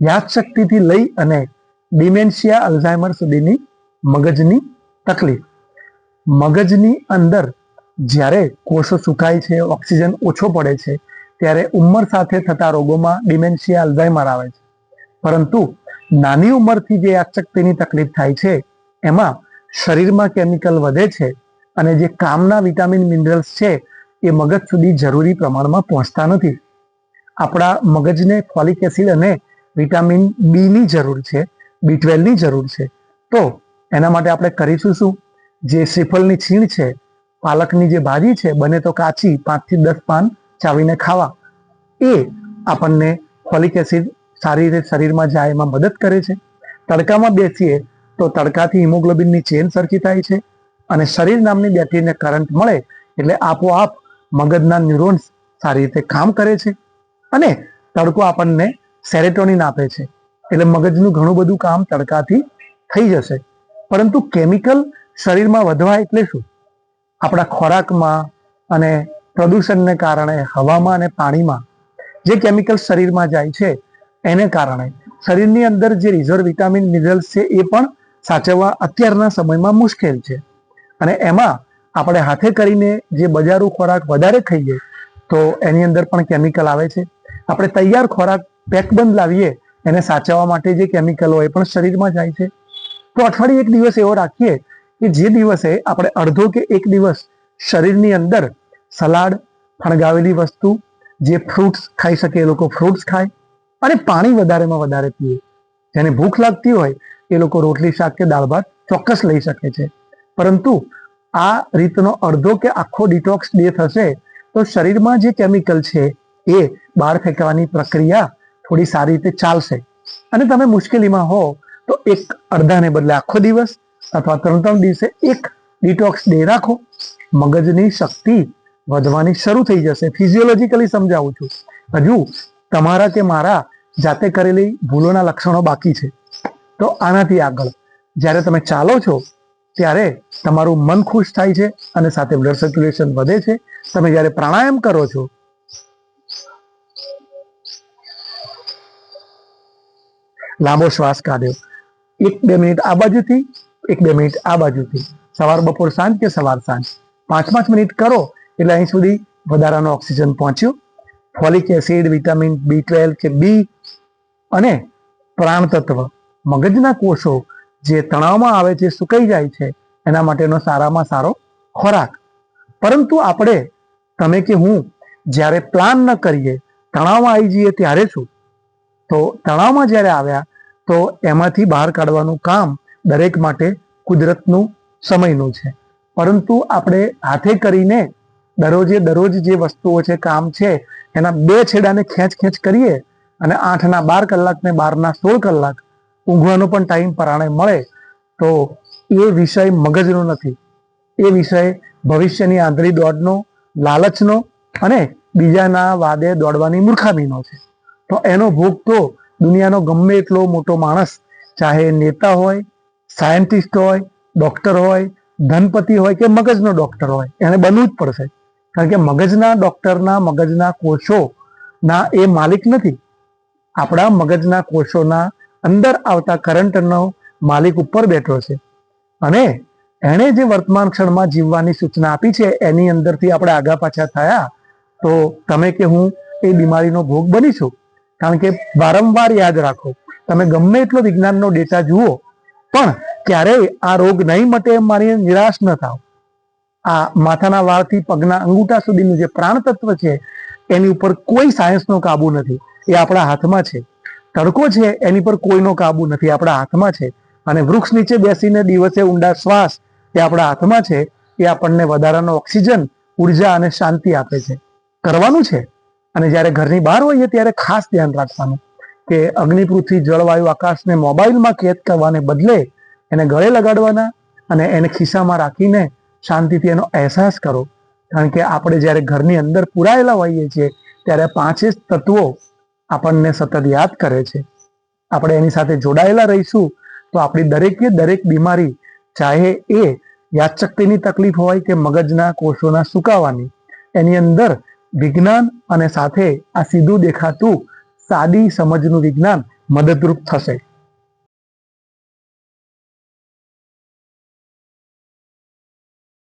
યાદશક્તિથી લઈ અને dementia Alzheimer સુધીની મગજની તકલીફ. મગજની અંદર જ્યારે કોષો સુકાય છે, ઓક્સિજન ઓછો પડે છે, ત્યારે ઉંમર સાથે થતા રોગોમાં ડિમેન્શિયા અલ્ઝાઇમર આવે છે. પરંતુ નાની ઉંમરથી જે યાદશક્તિની તકલીફ થાય છે, એમાં શરીરમાં કેમિકલ વધે છે અને જે કામના વિટામિન મિનરલ્સ છે, એ મગજ સુધી જરૂરી પ્રમાણમાં પહોંચતા નથી. આપણા મગજને ફોલિક એસિડ અને વિટામિન બી ની જરૂર છે, બી ટ્વેલ્વની જરૂર છે. તો એના માટે આપણે કરીશું શું? જે શ્રીફળની છીણ છે, પાલકની જે ભાજી છે, બને તો કાચી પાંચથી દસ પાન ચાવીને ખાવા. એ આપણને ફોલિક એસિડ સારી રીતે શરીરમાં જાય એમાં મદદ કરે છે. તડકામાં બેસીએ તો તડકાથી હિમોગ્લોબિનની ચેન સરખી થાય છે અને શરીર નામની બેટરીને કરંટ મળે એટલે આપોઆપ મગજના ન્યુરોન્સ સારી રીતે કામ કરે છે. અને તડકો આપણને સેરેટોનિન આપે છે. એટલે મગજનું ઘણું બધું કામ તડકાથી થઈ જશે. પરંતુ કેમિકલ શરીરમાં વધવા એટલે શું? આપણા ખોરાકમાં અને પ્રદૂષણને કારણે હવામાં અને પાણીમાં જે કેમિકલ શરીરમાં જાય છે, એને કારણે શરીરની અંદર જે રિઝર્વ વિટામિન, મિનરલ્સ છે, એ પણ સાચવવા અત્યારના સમયમાં મુશ્કેલ છે. અને એમાં આપણે હાથે કરીને જે બજારું ખોરાક વધારે ખાઈએ તો એની અંદર પણ કેમિકલ આવે છે. આપણે તૈયાર ખોરાક પેકબંધ લાવીએ, એને સાચવવા માટે જે કેમિકલ હોય એ પણ શરીરમાં જાય છે. તો અઠવાડિયે એક દિવસ એવો રાખીએ કે જે દિવસે આપણે અડધો કે એક દિવસ શરીરની અંદર સલાડ, ફણગાવેલી વસ્તુ, જે ફ્રૂટ્સ ખાઈ શકે એ લોકો ફ્રૂટ્સ ખાય અને પાણી વધારેમાં વધારે પીએ. જેને ભૂખ લાગતી હોય એ લોકો રોટલી, શાક કે દાળ ભાત ચોક્કસ લઈ શકે છે. પરંતુ આ રીતનો અડધો કે આખો ડિટોક્સ ડે થશે તો શરીરમાં જે કેમિકલ છે એ બહાર ફેંકવાની પ્રક્રિયા થોડી સારી રીતે ચાલશે. અને તમે મુશ્કેલીમાં હો, તો એક અડધાને બદલે આખો દિવસ અથવા ત્રણ ત્રણ દિવસે એક ડિટોક્સ ડે રાખો. મગજની શક્તિ વધવાની શરૂ થઈ જશે. ફિઝિયોલોજીકલી સમજાવું છું. હજુ તમારા કે મારા જાતે કરેલી ભૂલોના લક્ષણો બાકી છે. તો આનાથી આગળ. જ્યારે તમે ચાલો છો, ત્યારે તમારું મન ખુશ થાય છે અને સાથે બ્લડ સર્ક્યુલેશન વધે છે. તમે જ્યારે પ્રાણાયામ કરો છો લાંબો શ્વાસ કાઢ્યો. એક બે મિનિટ આ બાજુથી, એક બે મિનિટ આ બાજુથી. સવાર બપોર સાંજ કે સવાર સાંજ? પાંચ પાંચ મિનિટ કરો, એટલે અહીં સુધી વધારાનો ઓક્સિજન પહોંચ્યો. Folic acid, vitamin B twelve કે બી અને પ્રાણ તત્વ મગજના કોષો જે તણાવમાં આવે છે, સુકાઈ જાય છે, એના માટેનો સારામાં સારો ખોરાક. પરંતુ આપણે, તમે કે હું, જ્યારે પ્લાન ન કરીએ, તણાવમાં આવી જઈએ ત્યારે શું? તો તણાવમાં જ્યારે આવ્યા, તો એમાંથી બહાર કાઢવાનું કામ દરેક માટે કુદરતનું સમયનું છે. પરંતુ આપણે હાથે કરીને દરરોજે દરરોજ જે વસ્તુઓ છે, કામ છે, એના બે છેડાને ખેંચ ખેંચ કરીએ અને આઠના બાર કલાક ને બારના સોળ કલાક ઊંઘવાનો પણ ટાઈમ પરાણે મળે, તો એ વિષય મગજનો નથી. એ વિષય ભવિષ્યની આંધળી દોડનો, લાલચનો અને બીજાના વાદે દોડવાની મૂર્ખામીનો છે. તો એનો ભોગ તો દુનિયાનો ગમે એટલો મોટો માણસ, ચાહે નેતા હોય, સાયન્ટિસ્ટ હોય, ડોક્ટર હોય, ધનપતિ હોય કે મગજનો ડોક્ટર હોય, એને બનવું જ પડશે. કારણ કે મગજના ડોક્ટરના મગજના કોષો ના એ માલિક નથી. આપણા મગજના કોષોના અંદર આવતા કરંટનો માલિક ઉપર બેઠો છે. અને એણે જે વર્તમાન ક્ષણમાં જીવવાની સૂચના આપી છે, એની અંદરથી આપણે આગા પાછા થયા, તો તમે કે હું એ બીમારીનો ભોગ બનીશું? કારણ કે વારંવાર યાદ રાખો, તમે ગમે એટલો વિજ્ઞાનનો ડેટા જુઓ, પણ ક્યારેય આ રોગ નહીં મટે એમ મારી નિરાશ ન થાવ. આ માથાના વાળથી પગના અંગૂઠા સુધીનું જે પ્રાણ તત્વ છે, એની ઉપર કોઈ સાયન્સનો કાબુ નથી. એ આપણા હાથમાં છે. તડકો છે, એની પર કોઈનો કાબુ નથી. આપણા હાથમાં છે. અને વૃક્ષ નીચે બેસીને દિવસે ઊંડા શ્વાસ એ આપણા હાથમાં છે. એ આપણને વધારાનો ઓક્સિજન, ઊર્જા અને શાંતિ આપે છે. કરવાનું છે? અને જ્યારે ઘરની બહાર હોઈએ ત્યારે ખાસ ધ્યાન રાખવાનું કે અગ્નિ પૃથ્વી જળવાયુ, આકાશને મોબાઈલમાં કેદ કરવાને બદલે એને ગળે લગાડવાના અને એને ખિસ્સામાં રાખીને શાંતિથી એનો અહેસાસ કરો. કારણ કે આપણે જ્યારે ઘરની અંદર પુરાયેલા હોઈએ છીએ, ત્યારે પાંચે તત્વો આપણને સતત યાદ કરે છે. આપણે એની સાથે જોડાયેલા રહીશું, તો આપણી દરેકે દરેક બીમારી, ચાહે એ યાદશક્તિની તકલીફ હોય કે મગજના કોષોના સુકાવાની, એની અંદર વિજ્ઞાન અને સાથે આ સીધું દેખાતું સાદી સમજનું વિજ્ઞાન મદદરૂપ થશે.